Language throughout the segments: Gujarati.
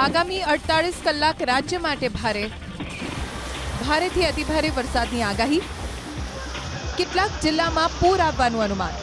આગામી અડતાળીસ કલાક રાજ્ય માટે ભારે. ભારેથી અતિભારે વરસાદની આગાહી. કેટલાક જિલ્લામાં પૂર આવવાનું અનુમાન.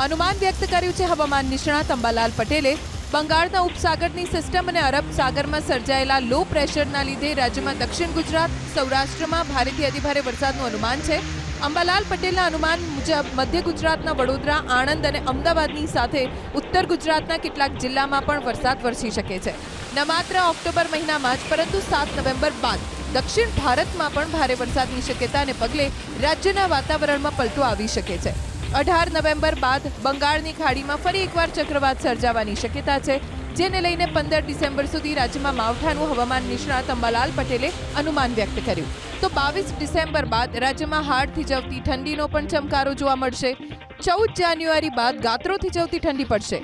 અનુમાન વ્યક્ત કર્યું છે હવામાન નિષ્ણાત અંબાલાલ પટેલે. બંગાળના ઉપસાગરની સિસ્ટમ અને અરબ સાગરમાં સર્જાયેલા લો પ્રેશરના લીધે રાજ્યમાં દક્ષિણ ગુજરાત સૌરાષ્ટ્રમાં ભારેથી અતિભારે વરસાદનું અનુમાન છે. અંબાલાલ પટેલના અનુમાન મુજબ મધ્ય ગુજરાતના વડોદરા, આણંદ અને અમદાવાદની સાથે ઉત્તર ગુજરાતના કેટલાક જિલ્લામાં પણ વરસાદ વરસી શકે છે. ન માત્ર ઓક્ટોબર મહિનામાં જ, પરંતુ સાત નવેમ્બર બાદ દક્ષિણ ભારતમાં પણ ભારે વરસાદની શક્યતાને પગલે રાજ્યના વાતાવરણમાં પલટો આવી શકે છે. અઢાર નવેમ્બર બાદ બંગાળની ખાડીમાં ફરી એકવાર ચક્રવાત સર્જાવાની શક્યતા છે, જેને લઈને પંદર ડિસેમ્બર સુધી રાજ્યમાં માવઠાનું હવામાન નિષ્ણાત અંબાલાલ પટેલે અનુમાન વ્યક્ત કર્યું. તો બાવીસ ડિસેમ્બર બાદ રાજ્યમાં હાડ થીજવતી ઠંડીનો પણ ચમકારો જોવા મળશે. ચૌદ જાન્યુઆરી બાદ ગાત્રો થીજવતી ઠંડી પડશે.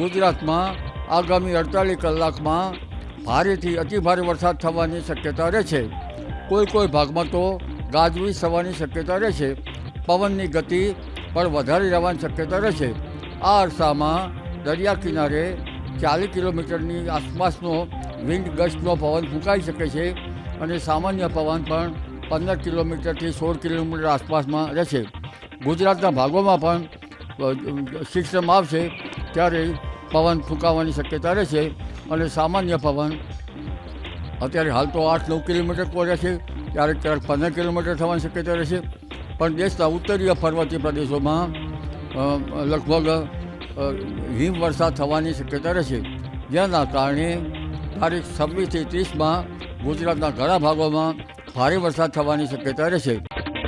ગુજરાતમાં આગામી અડતાલીસ કલાકમાં ભારેથી અતિભારે વરસાદ થવાની શક્યતા રહે છે. કોઈ કોઈ ભાગમાં તો ગાજવીજ થવાની શક્યતા રહે છે. પવનની ગતિ પણ વધારે રહેવાની શક્યતા રહે છે. આ અરસામાં દરિયા કિનારે ચાલીસ કિલોમીટરની આસપાસનો વિન્ડ ગસ્ટનો પવન ફૂંકાઈ શકે છે. અને સામાન્ય પવન પણ પંદર કિલોમીટરથી સોળ કિલોમીટર આસપાસમાં રહેશે. ગુજરાતના ભાગોમાં પણ સિસ્ટમ આવશે ત્યારે પવન ફૂંકાવાની શક્યતા રહેશે અને સામાન્ય પવન અત્યારે હાલ તો આઠ નવ કિલોમીટર પર રહેશે, ક્યારેક ક્યારેક પંદર કિલોમીટર થવાની શક્યતા રહેશે. પણ દેશના ઉત્તરીય પર્વતીય પ્રદેશોમાં લગભગ હિમવર્ષા થવાની શક્યતા રહેશે. જેના કારણે તારીખ છવ્વીસથી ત્રીસમાં ગુજરાતના ઘણા ભાગોમાં ભારે વરસાદ થવાની શક્યતા રહેશે.